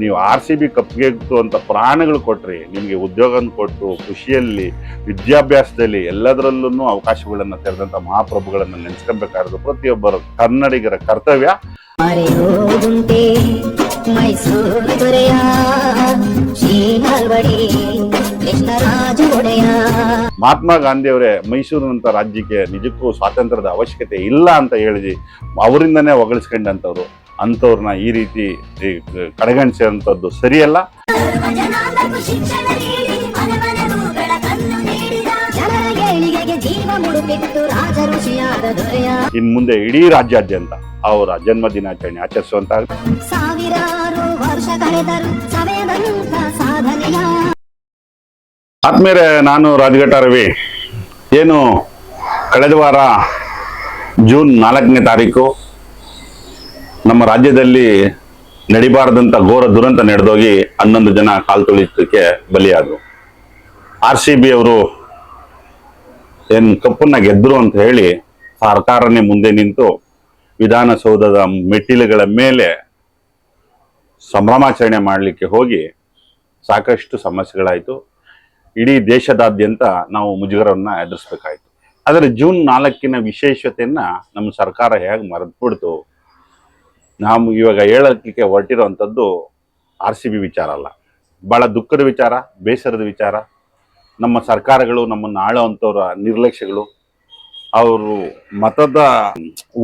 ನೀವು R C B ಕಪ್ಗೆ ಅಂತ ಪ್ರಾಣಗಳು ಕೊಟ್ರಿ ನಿಮಗೆ ಉದ್ಯೋಗನ ಕೊಟ್ಟು ಖುಷಿಯಲ್ಲಿ ವಿದ್ಯಾಭ್ಯಾಸದಲ್ಲಿ ಎಲ್ಲದರಲ್ಲೂ ಅವಕಾಶಗಳನ್ನು ತೆರೆದಂಥ ಮಹಾಪ್ರಭುಗಳನ್ನು ನೆನೆಸ್ಕೊಬೇಕಾದ್ರು ಪ್ರತಿಯೊಬ್ಬರ ಕನ್ನಡಿಗರ ಕರ್ತವ್ಯ. ಮಹಾತ್ಮ ಗಾಂಧಿ ಅವರೇ ಮೈಸೂರಿನಂತ ರಾಜ್ಯಕ್ಕೆ ನಿಜಕ್ಕೂ ಸ್ವಾತಂತ್ರ್ಯದ ಅವಶ್ಯಕತೆ ಇಲ್ಲ ಅಂತ ಹೇಳಿ ಅವರಿಂದನೇ ಹೊಗಳಿಸ್ಕೊಂಡಂಥವ್ರು. ಅಂಥವ್ರನ್ನ ಈ ರೀತಿ ಕಡೆಗಣಿಸಿದಂಥದ್ದು ಸರಿಯಲ್ಲ. ಇನ್ ಮುಂದೆ ಇಡೀ ರಾಜ್ಯಾದ್ಯಂತ ಅವರ ಜನ್ಮ ದಿನಾಚರಣೆ ಆಚರಿಸುವಂತ ಆದ್ಮೇಲೆ ನಾನು ರಾಜಘಟ್ಟ ರವಿ ಏನು ಕಳೆದ ವಾರ ಜೂನ್ ನಾಲ್ಕನೇ ತಾರೀಕು ನಮ್ಮ ರಾಜ್ಯದಲ್ಲಿ ನಡಿಬಾರದಂತ ಘೋರ ದುರಂತ ನಡೆದೋಗಿ ಹನ್ನೊಂದು ಜನ ಕಾಲ್ ತುಳಿತಕ್ಕೆ ಬಲಿಯಾದರು. ಆರ್ ಸಿ ಬಿ ಅವರು ಏನು ಕಪ್ಪನ್ನ ಗೆದ್ರು ಅಂತ ಹೇಳಿ ಸರ್ಕಾರನೇ ಮುಂದೆ ನಿಂತು ವಿಧಾನಸೌಧದ ಮೆಟ್ಟಿಲುಗಳ ಮೇಲೆ ಸಂಭ್ರಮಾಚರಣೆ ಮಾಡಲಿಕ್ಕೆ ಹೋಗಿ ಸಾಕಷ್ಟು ಸಮಸ್ಯೆಗಳಾಯಿತು. ಇಡೀ ದೇಶದಾದ್ಯಂತ ನಾವು ಮುಜುಗರವನ್ನ ಎದುರಿಸ್ಬೇಕಾಯ್ತು. ಆದರೆ ಜೂನ್ ನಾಲ್ಕಿನ ವಿಶೇಷತೆಯನ್ನ ನಮ್ಮ ಸರ್ಕಾರ ಹೇಗೆ ಮರೆತುಬಿಡ್ತು ನಾವು ಇವಾಗ ಹೇಳಲಿಕ್ಕೆ ಹೊರಟಿರೋವಂಥದ್ದು ಆರ್ ಸಿ ಬಿ ವಿಚಾರ ಅಲ್ಲ. ಭಾಳ ದುಃಖದ ವಿಚಾರ, ಬೇಸರದ ವಿಚಾರ. ನಮ್ಮ ಸರ್ಕಾರಗಳು ನಮ್ಮನ್ನು ಆಳೋವಂಥವ್ರ ನಿರ್ಲಕ್ಷ್ಯಗಳು. ಅವರು ಮತದ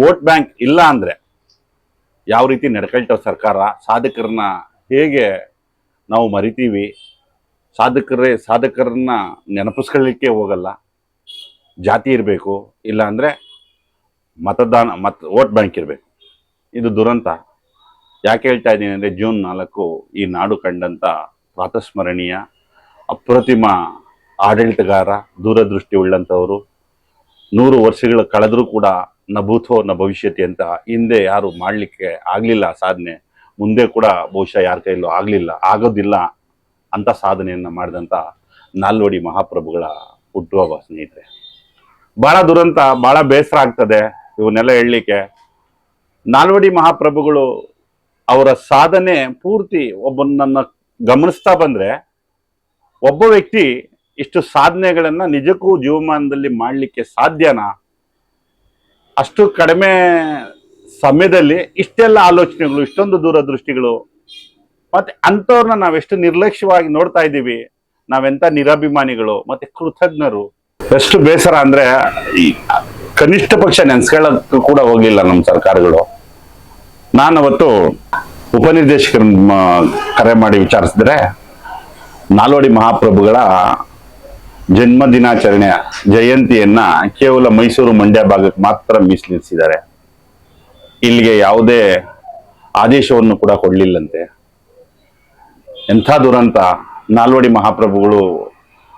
ವೋಟ್ ಬ್ಯಾಂಕ್ ಇಲ್ಲ ಅಂದರೆ ಯಾವ ರೀತಿ ನಡ್ಕೊಳ್ತಾವ ಸರ್ಕಾರ? ಸಾಧಕರನ್ನ ಹೇಗೆ ನಾವು ಮರಿತೀವಿ? ಸಾಧಕರೇ, ಸಾಧಕರನ್ನ ನೆನಪಿಸ್ಕೊಳ್ಳಿಕ್ಕೆ ಹೋಗಲ್ಲ. ಜಾತಿ ಇರಬೇಕು ಇಲ್ಲ ಅಂದರೆ ಮತದಾನ, ಮತ, ವೋಟ್ ಬ್ಯಾಂಕ್ ಇರಬೇಕು. ಇದು ದುರಂತ. ಯಾಕೆ ಹೇಳ್ತಾ ಇದ್ದೀನಿ ಅಂದರೆ ಜೂನ್ ನಾಲ್ಕು ಈ ನಾಡು ಕಂಡಂಥ ಪ್ರಾತಸ್ಮರಣೀಯ, ಅಪ್ರತಿಮ ಆಡಳಿತಗಾರ, ದೂರದೃಷ್ಟಿ ಉಳ್ಳಂಥವರು, ನೂರು ವರ್ಷಗಳು ಕಳೆದರೂ ಕೂಡ ನ ಭೂತೋ ನ ಭವಿಷ್ಯತಿ ಅಂತ ಹಿಂದೆ ಯಾರು ಮಾಡಲಿಕ್ಕೆ ಆಗಲಿಲ್ಲ ಸಾಧನೆ, ಮುಂದೆ ಕೂಡ ಬಹುಶಃ ಯಾರ ಕೈಲೂ ಆಗಲಿಲ್ಲ, ಆಗೋದಿಲ್ಲ ಅಂತ ಸಾಧನೆಯನ್ನು ಮಾಡಿದಂಥ ನಾಲ್ವಡಿ ಮಹಾಪ್ರಭುಗಳ ಹುಟ್ಟುವ ಸ್ನೇಹಿತರೆ. ಭಾಳ ದುರಂತ ಭಾಳ ಬೇಸರ ಆಗ್ತದೆ ಇವನ್ನೆಲ್ಲ ಹೇಳಲಿಕ್ಕೆ. ನಾಲ್ವಡಿ ಮಹಾಪ್ರಭುಗಳು ಅವರ ಸಾಧನೆ ಪೂರ್ತಿ ಒಬ್ಬನನ್ನ ಗಮನಿಸ್ತಾ ಬಂದ್ರೆ ಒಬ್ಬ ವ್ಯಕ್ತಿ ಇಷ್ಟು ಸಾಧನೆಗಳನ್ನ ನಿಜಕ್ಕೂ ಜೀವಮಾನದಲ್ಲಿ ಮಾಡಲಿಕ್ಕೆ ಸಾಧ್ಯನಾ? ಅಷ್ಟು ಕಡಿಮೆ ಸಮಯದಲ್ಲಿ ಇಷ್ಟೆಲ್ಲ ಆಲೋಚನೆಗಳು, ಇಷ್ಟೊಂದು ದೂರದೃಷ್ಟಿಗಳು, ಮತ್ತೆ ಅಂಥವ್ರನ್ನ ನಾವೆಷ್ಟು ನಿರ್ಲಕ್ಷ್ಯವಾಗಿ ನೋಡ್ತಾ ಇದ್ದೀವಿ, ನಾವೆಂಥ ನಿರಾಭಿಮಾನಿಗಳು, ಮತ್ತೆ ಕೃತಜ್ಞರು. ಎಷ್ಟು ಬೇಸರ ಅಂದ್ರೆ ಕನಿಷ್ಠ ಪಕ್ಷ ನೆನೆಸ್ಕೊಳ್ಳೋಕ್ಕೂ ಕೂಡ ಹೋಗಲಿಲ್ಲ ನಮ್ಮ ಸರ್ಕಾರಗಳು. ನಾನು ಅವತ್ತು ಉಪನಿರ್ದೇಶಕರ ಕರೆ ಮಾಡಿ ವಿಚಾರಿಸಿದ್ರೆ, ನಾಲ್ವಡಿ ಮಹಾಪ್ರಭುಗಳ ಜನ್ಮ ದಿನಾಚರಣೆಯ ಜಯಂತಿಯನ್ನ ಕೇವಲ ಮೈಸೂರು ಮಂಡ್ಯ ಭಾಗಕ್ಕೆ ಮಾತ್ರ ಮೀಸಲಿರಿಸಿದ್ದಾರೆ ಇಲ್ಲಿಗೆ ಯಾವುದೇ ಆದೇಶವನ್ನು ಕೂಡ ಕೊಡಲಿಲ್ಲಂತೆ. ಎಂಥ ದುರಂತ. ನಾಲ್ವಡಿ ಮಹಾಪ್ರಭುಗಳು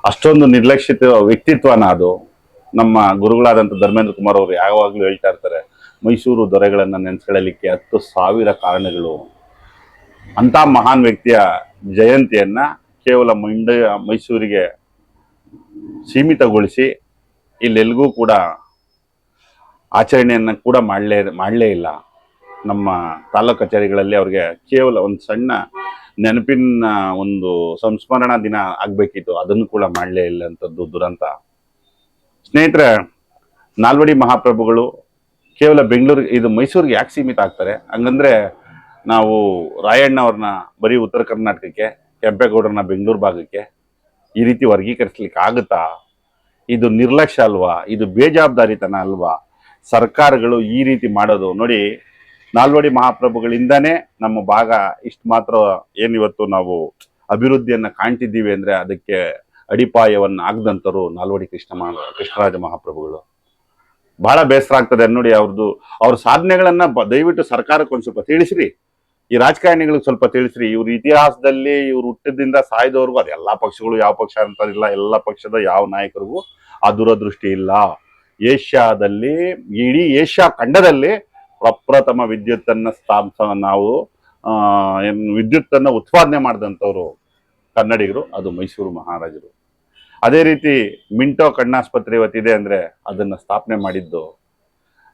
ಅಷ್ಟೊಂದು ನಿರ್ಲಕ್ಷಿತ ವ್ಯಕ್ತಿತ್ವನ ಅದು. ನಮ್ಮ ಗುರುಗಳಾದಂಥ ಧರ್ಮೇಂದ್ರ ಕುಮಾರ್ ಅವರು ಯಾವಾಗಲೂ ಹೇಳ್ತಾ ಇರ್ತಾರೆ, ಮೈಸೂರು ದೊರೆಗಳನ್ನು ನೆನೆಸ್ಕೊಳ್ಳಲಿಕ್ಕೆ ಹತ್ತು ಸಾವಿರ ಕಾರಣಗಳು. ಅಂತ ಮಹಾನ್ ವ್ಯಕ್ತಿಯ ಜಯಂತಿಯನ್ನು ಕೇವಲ ಮಂಡ್ಯ ಮೈಸೂರಿಗೆ ಸೀಮಿತಗೊಳಿಸಿ ಇಲ್ಲೆಲ್ಗೂ ಕೂಡ ಆಚರಣೆಯನ್ನು ಕೂಡ ಮಾಡಲೇ ಮಾಡಲೇ ಇಲ್ಲ. ನಮ್ಮ ತಾಲೂಕು ಕಚೇರಿಗಳಲ್ಲಿ ಅವ್ರಿಗೆ ಕೇವಲ ಒಂದು ಸಣ್ಣ ನೆನಪಿನ ಒಂದು ಸಂಸ್ಮರಣಾ ದಿನ ಆಗಬೇಕಿತ್ತು. ಅದನ್ನು ಕೂಡ ಮಾಡಲೇ ಇಲ್ಲ ಅಂತದ್ದು ದುರಂತ. ಸ್ನೇಹಿತರೆ, ನಾಲ್ವಡಿ ಮಹಾಪ್ರಭುಗಳು ಕೇವಲ ಬೆಂಗಳೂರಿಗೆ ಇದು ಮೈಸೂರಿಗೆ ಯಾಕೆ ಸೀಮಿತ ಆಗ್ತಾರೆ? ಹಂಗಂದ್ರೆ ನಾವು ರಾಯಣ್ಣ ಅವ್ರನ್ನ ಬರೀ ಉತ್ತರ ಕರ್ನಾಟಕಕ್ಕೆ, ಕೆಂಪೇಗೌಡರನ್ನ ಬೆಂಗಳೂರು ಭಾಗಕ್ಕೆ ಈ ರೀತಿ ವರ್ಗೀಕರಿಸ್ಲಿಕ್ಕೆ ಆಗುತ್ತಾ? ಇದು ನಿರ್ಲಕ್ಷ್ಯ ಅಲ್ವಾ? ಇದು ಬೇಜವಾಬ್ದಾರಿತನ ಅಲ್ವಾ? ಸರ್ಕಾರಗಳು ಈ ರೀತಿ ಮಾಡೋದು. ನೋಡಿ, ನಾಲ್ವಡಿ ಮಹಾಪ್ರಭುಗಳಿಂದನೇ ನಮ್ಮ ಭಾಗ ಇಷ್ಟು ಮಾತ್ರ ಏನಿವತ್ತು ನಾವು ಅಭಿವೃದ್ಧಿಯನ್ನು ಕಾಣ್ತಿದ್ದೀವಿ ಅಂದರೆ ಅದಕ್ಕೆ ಅಡಿಪಾಯವನ್ನ ಆಗದಂತರು ನಾಲ್ವಡಿ ಕೃಷ್ಣ ಕೃಷ್ಣರಾಜ ಮಹಾಪ್ರಭುಗಳು. ಬಹಳ ಬೇಸರ ಆಗ್ತದೆ ನೋಡಿ ಅವ್ರದ್ದು ಅವ್ರ ಸಾಧನೆಗಳನ್ನ ದಯವಿಟ್ಟು ಸರ್ಕಾರಕ್ಕೆ ಒಂದು ಸ್ವಲ್ಪ ತಿಳಿಸ್ರಿ. ಈ ರಾಜಕಾರಣಿಗಳಿಗೆ ಸ್ವಲ್ಪ ತಿಳಿಸ್ರಿ. ಇವ್ರ ಇತಿಹಾಸದಲ್ಲಿ ಇವ್ರು ಹುಟ್ಟಿದಿಂದ ಸಾಯ್ದವ್ರಿಗೂ ಅದು ಎಲ್ಲಾ ಪಕ್ಷಗಳು, ಯಾವ ಪಕ್ಷ ಅಂತಾರಿಲ್ಲ ಎಲ್ಲ ಪಕ್ಷದ ಯಾವ ನಾಯಕರಿಗೂ ಆ ದೂರದೃಷ್ಟಿ ಇಲ್ಲ. ಏಷ್ಯಾದಲ್ಲಿ, ಇಡೀ ಏಷ್ಯಾ ಖಂಡದಲ್ಲಿ ಪ್ರಪ್ರಥಮ ವಿದ್ಯುತ್ತನ್ನು ಸ್ಥಾಪಿಸ ನಾವು ವಿದ್ಯುತ್ತನ್ನ ಉತ್ಪಾದನೆ ಮಾಡಿದಂಥವ್ರು ಕನ್ನಡಿಗರು, ಅದು ಮೈಸೂರು ಮಹಾರಾಜರು. ಅದೇ ರೀತಿ ಮಿಂಟೋ ಕಣ್ಣಾಸ್ಪತ್ರೆ ಇವತ್ತಿದೆ ಅಂದರೆ ಅದನ್ನು ಸ್ಥಾಪನೆ ಮಾಡಿದ್ದು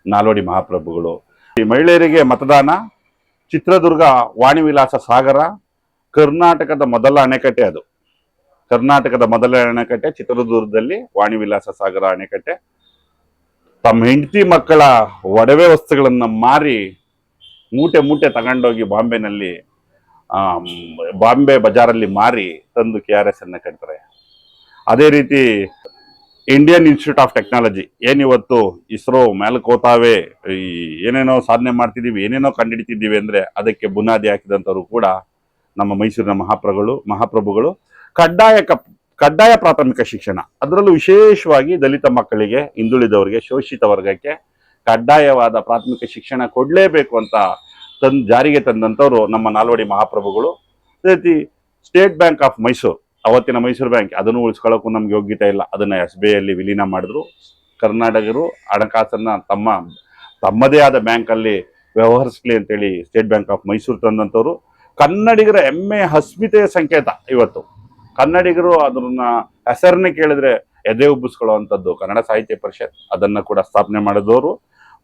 ನಾಲ್ವಡಿ ಮಹಾಪ್ರಭುಗಳು. ಈ ಮಹಿಳೆಯರಿಗೆ ಮತದಾನ, ಚಿತ್ರದುರ್ಗ ವಾಣಿ ವಿಲಾಸ ಸಾಗರ, ಕರ್ನಾಟಕದ ಮೊದಲ ಅಣೆಕಟ್ಟೆ ಅದು. ಕರ್ನಾಟಕದ ಮೊದಲ ಅಣೆಕಟ್ಟೆ, ಚಿತ್ರದುರ್ಗದಲ್ಲಿ ವಾಣಿ ವಿಲಾಸ ಸಾಗರ ಅಣೆಕಟ್ಟೆ. ತಮ್ಮ ಹೆಂಡತಿ ಮಕ್ಕಳ ಒಡವೆ ವಸ್ತುಗಳನ್ನು ಮಾರಿ ಮೂಟೆ ಮೂಟೆ ತಗೊಂಡೋಗಿ ಬಾಂಬೆನಲ್ಲಿ ಬಾಂಬೆ ಬಜಾರಲ್ಲಿ ಮಾರಿ ತಂದು ಕೆ ಆರ್ ಎಸ್ ಅನ್ನ ಕಟ್ತಾರೆ. ಅದೇ ರೀತಿ ಇಂಡಿಯನ್ ಇನ್ಸ್ಟಿಟ್ಯೂಟ್ ಆಫ್ ಟೆಕ್ನಾಲಜಿ ಏನಿವತ್ತು ಇಸ್ರೋ ಮ್ಯಾಲ್ಕೋತಾವೆ ಈ ಏನೇನೋ ಸಾಧನೆ ಮಾಡ್ತಿದ್ದೀವಿ, ಏನೇನೋ ಕಂಡುಹಿಡಿತಿದ್ದೀವಿ ಅಂದರೆ ಅದಕ್ಕೆ ಬುನಾದಿ ಹಾಕಿದಂಥವ್ರು ಕೂಡ ನಮ್ಮ ಮೈಸೂರಿನ ಮಹಾಪ್ರಭುಗಳು ಮಹಾಪ್ರಭುಗಳು. ಕಡ್ಡಾಯ ಕಡ್ಡಾಯ ಪ್ರಾಥಮಿಕ ಶಿಕ್ಷಣ. ಅದರಲ್ಲೂ ವಿಶೇಷವಾಗಿ ದಲಿತ ಮಕ್ಕಳಿಗೆ, ಹಿಂದುಳಿದವರಿಗೆ, ಶೋಷಿತ ವರ್ಗಕ್ಕೆ ಕಡ್ಡಾಯವಾದ ಪ್ರಾಥಮಿಕ ಶಿಕ್ಷಣ ಕೊಡಲೇಬೇಕು ಅಂತ ತಂದು, ಜಾರಿಗೆ ತಂದಂಥವ್ರು ನಮ್ಮ ನಾಲ್ವಡಿ ಮಹಾಪ್ರಭುಗಳು. ಅದೇ ಸ್ಟೇಟ್ ಬ್ಯಾಂಕ್ ಆಫ್ ಮೈಸೂರು ಅವತ್ತಿನ ಮೈಸೂರು ಬ್ಯಾಂಕ್ ಅದನ್ನು ಉಳಿಸ್ಕೊಳ್ಳೋಕ್ಕೂ ನಮ್ಗೆ ಯೋಗ್ಯತೆ ಇಲ್ಲ. ಅದನ್ನ ಎಸ್ ಬಿ ಐಯಲ್ಲಿ ವಿಲೀನ ಮಾಡಿದ್ರು. ಕರ್ನಾಟಕರು ಹಣಕಾಸನ್ನು ತಮ್ಮ, ತಮ್ಮದೇ ಆದ ಬ್ಯಾಂಕಲ್ಲಿ ವ್ಯವಹರಿಸ್ಲಿ ಅಂತೇಳಿ ಸ್ಟೇಟ್ ಬ್ಯಾಂಕ್ ಆಫ್ ಮೈಸೂರು ತಂದಂಥವ್ರು. ಕನ್ನಡಿಗರ ಹೆಮ್ಮೆ ಅಸ್ಮಿತೆಯ ಸಂಕೇತ ಇವತ್ತು. ಕನ್ನಡಿಗರು ಅದನ್ನ ಹೆಸರನ್ನ ಕೇಳಿದ್ರೆ ಎದೆ ಉಬ್ಬಿಸ್ಕೊಳ್ಳುವಂಥದ್ದು ಕನ್ನಡ ಸಾಹಿತ್ಯ ಪರಿಷತ್. ಅದನ್ನ ಕೂಡ ಸ್ಥಾಪನೆ ಮಾಡಿದವರು.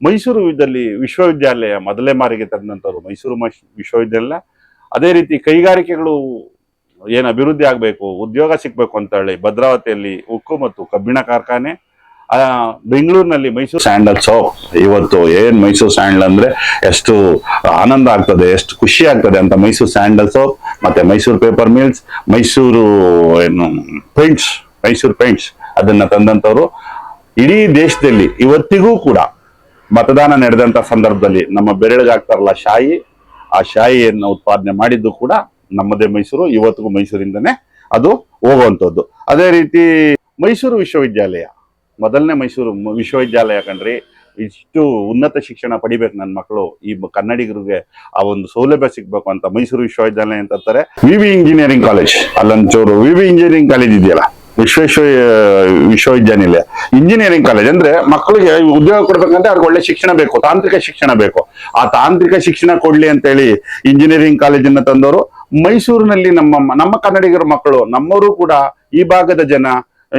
ಮೈಸೂರು ವಿದಲ್ಲಿ ವಿಶ್ವವಿದ್ಯಾಲಯ ಮೊದಲೇ ಮಾರಿಗೆ ತಂದಂಥವ್ರು ಮೈಸೂರು ವಿಶ್ವವಿದ್ಯಾಲಯ. ಅದೇ ರೀತಿ ಕೈಗಾರಿಕೆಗಳು ಏನು ಅಭಿವೃದ್ಧಿ ಆಗಬೇಕು, ಉದ್ಯೋಗ ಸಿಗಬೇಕು ಅಂತ ಹೇಳಿ ಭದ್ರಾವತಿಯಲ್ಲಿ ಉಕ್ಕು ಮತ್ತು ಕಬ್ಬಿಣ ಕಾರ್ಖಾನೆ ಬೆಂಗಳೂರಿನಲ್ಲಿ ಮೈಸೂರು ಸ್ಯಾಂಡಲ್. ಸೋ ಇವತ್ತು ಏನ್ ಮೈಸೂರು ಸ್ಯಾಂಡಲ್ ಅಂದ್ರೆ ಎಷ್ಟು ಆನಂದ ಆಗ್ತದೆ, ಎಷ್ಟು ಖುಷಿ ಆಗ್ತದೆ ಅಂತ ಮೈಸೂರು ಸ್ಯಾಂಡಲ್ ಸೋ ಮತ್ತೆ ಮೈಸೂರು ಪೇಪರ್ ಮಿಲ್ಸ್ ಮೈಸೂರು, ಏನು ಪೇಂಟ್ಸ್ ಮೈಸೂರು ಪೇಂಟ್ಸ್ ಅದನ್ನ ತಂದಂಥವ್ರು ಇಡೀ ದೇಶದಲ್ಲಿ ಇವತ್ತಿಗೂ ಕೂಡ ಮತದಾನ ನಡೆದಂತ ಸಂದರ್ಭದಲ್ಲಿ ನಮ್ಮ ಬೆರಳಿಗಾಗ್ತಾರಲ್ಲ ಶಾಯಿ, ಆ ಶಾಯಿಯನ್ನು ಉತ್ಪಾದನೆ ಮಾಡಿದ್ದು ಕೂಡ ನಮ್ಮದೇ ಮೈಸೂರು, ಇವತ್ತಿಗೂ ಮೈಸೂರಿಂದನೇ ಅದು ಹೋಗುವಂಥದ್ದು. ಅದೇ ರೀತಿ ಮೈಸೂರು ವಿಶ್ವವಿದ್ಯಾಲಯ. ಮೊದಲನೇ ಮೈಸೂರು ವಿಶ್ವವಿದ್ಯಾಲಯ ಕಣ್ರಿ ಇಷ್ಟು ಉನ್ನತ ಶಿಕ್ಷಣ ಪಡಿಬೇಕು ನನ್ನ ಮಕ್ಕಳು ಈ ಕನ್ನಡಿಗರಿಗೆ ಆ ಒಂದು ಸೌಲಭ್ಯ ಸಿಗ್ಬೇಕು ಅಂತ ಮೈಸೂರು ವಿಶ್ವವಿದ್ಯಾಲಯ ಅಂತ ಅಂತಾರೆ. V V engineering college. ಅಲ್ಲೊಂಚೂರು V V engineering college ಇದೆಯಲ್ಲ, ವಿಶ್ವೇಶ್ವ ವಿಶ್ವವಿದ್ಯಾನಿಲಯ. ಇಂಜಿನಿಯರಿಂಗ್ ಕಾಲೇಜ್ ಅಂದ್ರೆ ಮಕ್ಕಳಿಗೆ ಉದ್ಯೋಗ ಕೊಡ್ಬೇಕಂದ್ರೆ ಅವ್ರಿಗೆ ಒಳ್ಳೆ ಶಿಕ್ಷಣ ಬೇಕು, ತಾಂತ್ರಿಕ ಶಿಕ್ಷಣ ಬೇಕು. ಆ ತಾಂತ್ರಿಕ ಶಿಕ್ಷಣ ಕೊಡ್ಲಿ ಅಂತೇಳಿ ಇಂಜಿನಿಯರಿಂಗ್ ಕಾಲೇಜನ್ನ ತಂದವರು ಮೈಸೂರಿನಲ್ಲಿ ನಮ್ಮ ನಮ್ಮ ಕನ್ನಡಿಗರ ಮಕ್ಕಳು, ನಮ್ಮವರು ಕೂಡ ಈ ಭಾಗದ ಜನ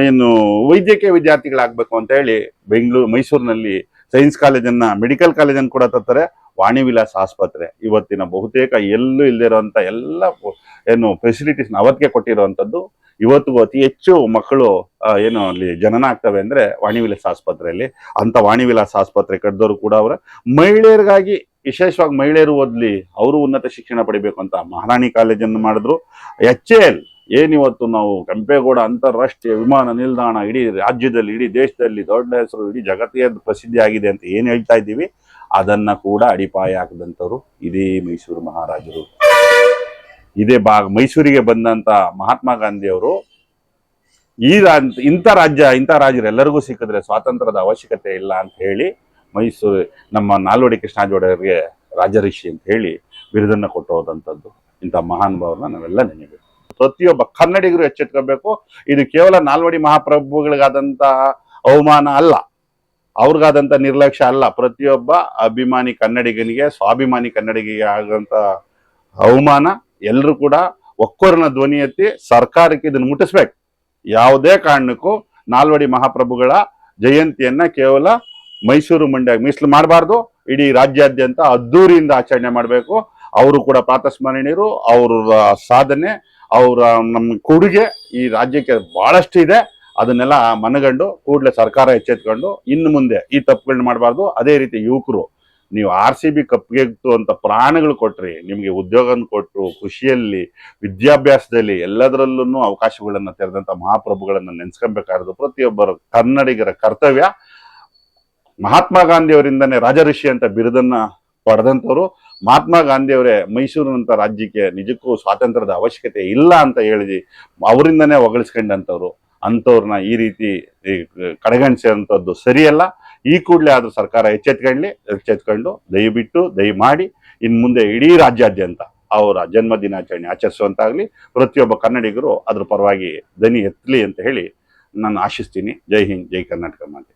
ಏನು ವೈದ್ಯಕೀಯ ವಿದ್ಯಾರ್ಥಿಗಳಾಗಬೇಕು ಅಂತ ಹೇಳಿ ಬೆಂಗಳೂರು, ಮೈಸೂರಿನಲ್ಲಿ ಸೈನ್ಸ್ ಕಾಲೇಜನ್ನ, ಮೆಡಿಕಲ್ ಕಾಲೇಜನ್ನು ಕೂಡ ತರ್ತಾರೆ. ವಾಣಿ ವಿಲಾಸ್ ಆಸ್ಪತ್ರೆ, ಇವತ್ತಿನ ಬಹುತೇಕ ಎಲ್ಲೂ ಇಲ್ಲದೆ ಇರುವಂತ ಎಲ್ಲ ಏನು ಫೆಸಿಲಿಟೀಸ್ನ ಅವತ್ತಿಗೆ ಕೊಟ್ಟಿರುವಂಥದ್ದು ಇವತ್ತಿಗೂ ಅತಿ ಹೆಚ್ಚು ಮಕ್ಕಳು ಏನು ಅಲ್ಲಿ ಜನನ ಆಗ್ತವೆ ಅಂದರೆ ವಾಣಿ ವಿಲಾಸ್ ಆಸ್ಪತ್ರೆಯಲ್ಲಿ. ಅಂಥ ವಾಣಿ ವಿಲಾಸ್ ಆಸ್ಪತ್ರೆ ಕಟ್ಟಿದವರು ಕೂಡ ಅವರ ಮಹಿಳೆಯರಿಗಾಗಿ ವಿಶೇಷವಾಗಿ ಮಹಿಳೆಯರು ಓದ್ಲಿ, ಅವರು ಉನ್ನತ ಶಿಕ್ಷಣ ಪಡಿಬೇಕು ಅಂತ ಮಹಾರಾಣಿ ಕಾಲೇಜನ್ನು ಮಾಡಿದ್ರು. ಎಚ್ ಎಲ್ ಏನಿವತ್ತು ನಾವು ಕೆಂಪೇಗೌಡ ಅಂತಾರಾಷ್ಟ್ರೀಯ ವಿಮಾನ ನಿಲ್ದಾಣ ಇಡೀ ರಾಜ್ಯದಲ್ಲಿ, ಇಡೀ ದೇಶದಲ್ಲಿ ದೊಡ್ಡ ಹೆಸರು, ಇಡೀ ಜಗತ್ತಿಗೆ ಅದು ಪ್ರಸಿದ್ಧಿ ಆಗಿದೆ ಅಂತ ಏನು ಹೇಳ್ತಾ ಇದ್ದೀವಿ, ಅದನ್ನ ಕೂಡ ಅಡಿಪಾಯ ಹಾಕಿದಂಥವ್ರು ಇದೇ ಮೈಸೂರು ಮಹಾರಾಜರು. ಇದೇ ಬಾ ಮೈಸೂರಿಗೆ ಬಂದಂತ ಮಹಾತ್ಮ ಗಾಂಧಿಯವರು ಈ ರಾ- ಇಂಥ ರಾಜ್ಯ, ಇಂಥ ರಾಜರು ಎಲ್ಲರಿಗೂ ಸಿಕ್ಕಿದ್ರೆ ಸ್ವಾತಂತ್ರ್ಯದ ಅವಶ್ಯಕತೆ ಇಲ್ಲ ಅಂತ ಹೇಳಿ ಮೈಸೂರು ನಮ್ಮ ನಾಲ್ವಡಿ ಕೃಷ್ಣಾಜೋಡರಿಗೆ ರಾಜಋಷಿ ಅಂತ ಹೇಳಿ ಬಿರುದನ್ನು ಕೊಟ್ಟು ಹೋದಂಥದ್ದು ಇಂಥ ಮಹಾನುಭಾವರನ್ನ ನಾವೆಲ್ಲ ನೆನೆಯಬೇಕು ಪ್ರತಿಯೊಬ್ಬ ಕನ್ನಡಿಗರು ಎಚ್ಚೆತ್ಕೋಬೇಕು. ಇದು ಕೇವಲ ನಾಲ್ವಡಿ ಮಹಾಪ್ರಭುಗಳಿಗಾದಂತಹ ಅವಮಾನ ಅಲ್ಲ. ಅವ್ರಿಗಾದಂಥ ನಿರ್ಲಕ್ಷ್ಯ ಅಲ್ಲ. ಪ್ರತಿಯೊಬ್ಬ ಅಭಿಮಾನಿ ಕನ್ನಡಿಗನಿಗೆ, ಸ್ವಾಭಿಮಾನಿ ಕನ್ನಡಿಗರಿಗೆ ಆಗಂತ ಅವಮಾನ ಎಲ್ಲರೂ ಕೂಡ ಒಕ್ಕೊರನ ಧ್ವನಿ ಎತ್ತಿ ಸರ್ಕಾರಕ್ಕೆ ಇದನ್ನು ಮುಟ್ಟಿಸ್ಬೇಕು. ಯಾವುದೇ ಕಾರಣಕ್ಕೂ ನಾಲ್ವಡಿ ಮಹಾಪ್ರಭುಗಳ ಜಯಂತಿಯನ್ನ ಕೇವಲ ಮೈಸೂರು ಮಂಡ್ಯ ಮೀಸಲು ಮಾಡಬಾರ್ದು, ಇಡೀ ರಾಜ್ಯಾದ್ಯಂತ ಅದ್ದೂರಿಯಿಂದ ಆಚರಣೆ ಮಾಡಬೇಕು. ಅವರು ಕೂಡ ಪ್ರಾತಸ್ಮರಣೀಯರು, ಅವರ ಸಾಧನೆ, ಅವರ ನಮ್ಮ ಕೊಡುಗೆ ಈ ರಾಜ್ಯಕ್ಕೆ ಬಹಳಷ್ಟು ಇದೆ. ಅದನ್ನೆಲ್ಲ ಮನಗಂಡು ಕೂಡಲೇ ಸರ್ಕಾರ ಎಚ್ಚೆತ್ಕೊಂಡು ಇನ್ನು ಮುಂದೆ ಈ ತಪ್ಪುಗಳನ್ನ ಮಾಡಬಾರ್ದು. ಅದೇ ರೀತಿ ಯುವಕರು, ನೀವು ಆರ್ ಸಿ ಬಿ ಕಪ್ಗೆತ್ತು ಅಂತ ಪ್ರಾಣಗಳು ಕೊಟ್ರಿ, ನಿಮಗೆ ಉದ್ಯೋಗ ಕೊಟ್ಟರು ಖುಷಿಯಲ್ಲಿ ವಿದ್ಯಾಭ್ಯಾಸದಲ್ಲಿ ಎಲ್ಲದರಲ್ಲೂ ಅವಕಾಶಗಳನ್ನು ತೆರೆದಂಥ ಮಹಾಪ್ರಭುಗಳನ್ನು ನೆನೆಸ್ಕೊಬೇಕಾದ್ರು ಪ್ರತಿಯೊಬ್ಬರು ಕನ್ನಡಿಗರ ಕರ್ತವ್ಯ. ಮಹಾತ್ಮ ಗಾಂಧಿ ಅವರಿಂದನೇ ರಾಜಋಷಿ ಅಂತ ಬಿರುದನ್ನ ಪಡೆದಂಥವ್ರು, ಮಹಾತ್ಮ ಗಾಂಧಿಯವರೇ ಮೈಸೂರಿನಂಥ ರಾಜ್ಯಕ್ಕೆ ನಿಜಕ್ಕೂ ಸ್ವಾತಂತ್ರ್ಯದ ಅವಶ್ಯಕತೆ ಇಲ್ಲ ಅಂತ ಹೇಳಿ ಅವರಿಂದನೇ ಹೊಗಳಿಸ್ಕೊಂಡಂಥವ್ರು. ಅಂಥವ್ರನ್ನ ಈ ರೀತಿ ಈ ಕಡೆಗಣಿಸುವಂಥದ್ದು ಸರಿಯಲ್ಲ. ಈ ಕೂಡಲೇ ಆದರೂ ಸರ್ಕಾರ ಎಚ್ಚೆತ್ಕೊಳ್ಳಿ ಎಚ್ಚೆತ್ಕೊಂಡು ದಯವಿಟ್ಟು ದಯಮಾಡಿ ಇನ್ನು ಮುಂದೆ ಇಡೀ ರಾಜ್ಯಾದ್ಯಂತ ಅವರ ಜನ್ಮ ದಿನಾಚರಣೆ ಆಚರಿಸುವಂತಾಗಲಿ, ಪ್ರತಿಯೊಬ್ಬ ಕನ್ನಡಿಗರು ಅದ್ರ ಪರವಾಗಿ ದನಿ ಎತ್ತಲಿ ಅಂತ ಹೇಳಿ ನಾನು ಆಶಿಸ್ತೀನಿ. ಜೈ ಹಿಂದ್, ಜೈ ಕರ್ನಾಟಕ ಮಾತೆ.